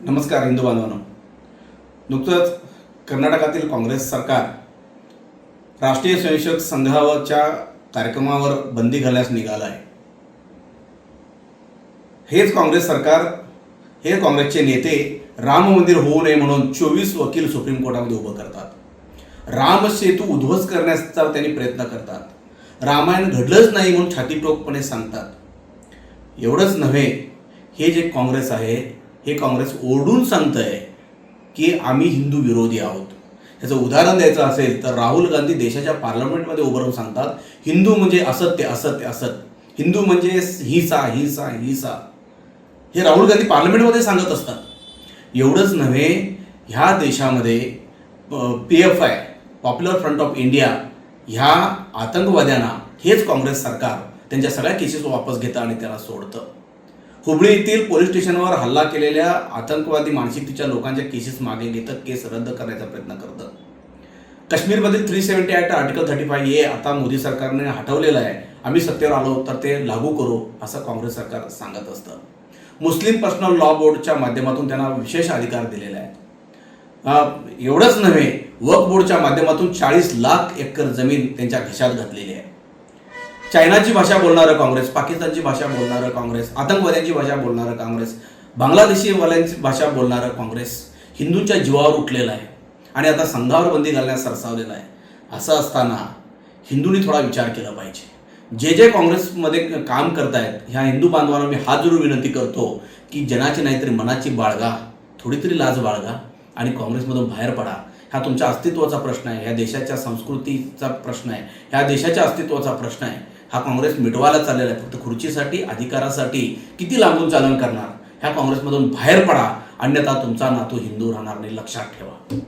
नमस्कार हिंदू बांधवांनो. नुकतंच कर्नाटकातील काँग्रेस सरकार राष्ट्रीय स्वयंसेवक संघाच्या कार्यक्रमावर बंदी घालण्यास निघालं आहे. हेच काँग्रेस सरकार हे काँग्रेसचे नेते राम मंदिर होऊ नये म्हणून चोवीस वकील सुप्रीम कोर्टामध्ये उभं करतात. राम सेतू उद्ध्वस्त करण्याचा त्यांनी प्रयत्न करतात. रामायण घडलंच नाही म्हणून छातीटोकपणे सांगतात. एवढंच नव्हे हे जे काँग्रेस आहे हे काँग्रेस ओरडून सांगतं आहे की आम्ही हिंदू विरोधी आहोत. ह्याचं उदाहरण द्यायचं असेल तर राहुल गांधी देशाच्या पार्लमेंटमध्ये उभं राहून सांगतात हिंदू म्हणजे असत्य असत्य असत हिंदू म्हणजे हिंसा हिंसा हिंसा हे राहुल गांधी पार्लमेंटमध्ये सांगत असतात. एवढंच नव्हे ह्या देशामध्ये P F I Popular Front of India ह्या आतंकवाद्यांना हेच काँग्रेस सरकार त्यांच्या सगळ्या केसेस वापस घेतं आणि त्याला सोडतं. हुबळी येथील पोलीस स्टेशनवर हल्ला केलेल्या आतंकवादी मानसिकतेच्या लोकांच्या केसेस मागे घेत केस रद्द करण्याचा प्रयत्न करतं. काश्मीरमधील three seventy act article thirty five A आता मोदी सरकारने हटवलेलं आहे. आम्ही सत्तेवर आलो तर ते लागू करू असं काँग्रेस सरकार सांगत असतं. मुस्लिम पर्सनल लॉ बोर्डच्या माध्यमातून त्यांना विशेष अधिकार दिलेले आहेत एवढंच नव्हे वक बोर्डच्या माध्यमातून चाळीस लाख एकर जमीन त्यांच्या घशात घातलेली आहे. चायनाची भाषा बोलणारं काँग्रेस पाकिस्तानची भाषा बोलणारं काँग्रेस आतंकवाद्यांची भाषा बोलणारं काँग्रेस बांगलादेशीवाल्यांची भाषा बोलणारं काँग्रेस हिंदूंच्या जीवावर उठलेलं आहे. आणि आता संघावर बंदी घालण्यास सरसावलेलं आहे. असं असताना हिंदूंनी थोडा विचार केला पाहिजे. जे जे काँग्रेसमध्ये काम करतायत ह्या हिंदू बांधवांना मी हात जरूर विनंती करतो की जनाची नाहीतरी मनाची बाळगा थोडी तरी लाज बाळगा आणि काँग्रेसमधून बाहेर पडा. हा तुमच्या अस्तित्वाचा प्रश्न आहे ह्या देशाच्या संस्कृतीचा प्रश्न आहे ह्या देशाच्या अस्तित्वाचा प्रश्न आहे. हा काँग्रेस मिटवायला चाललेला आहे. फक्त खुर्चीसाठी अधिकारासाठी किती लांबून चालन करणार? ह्या काँग्रेसमधून बाहेर पडा. अन्यथा तुमचा नातू हिंदू राहणार नाही. लक्षात ठेवा.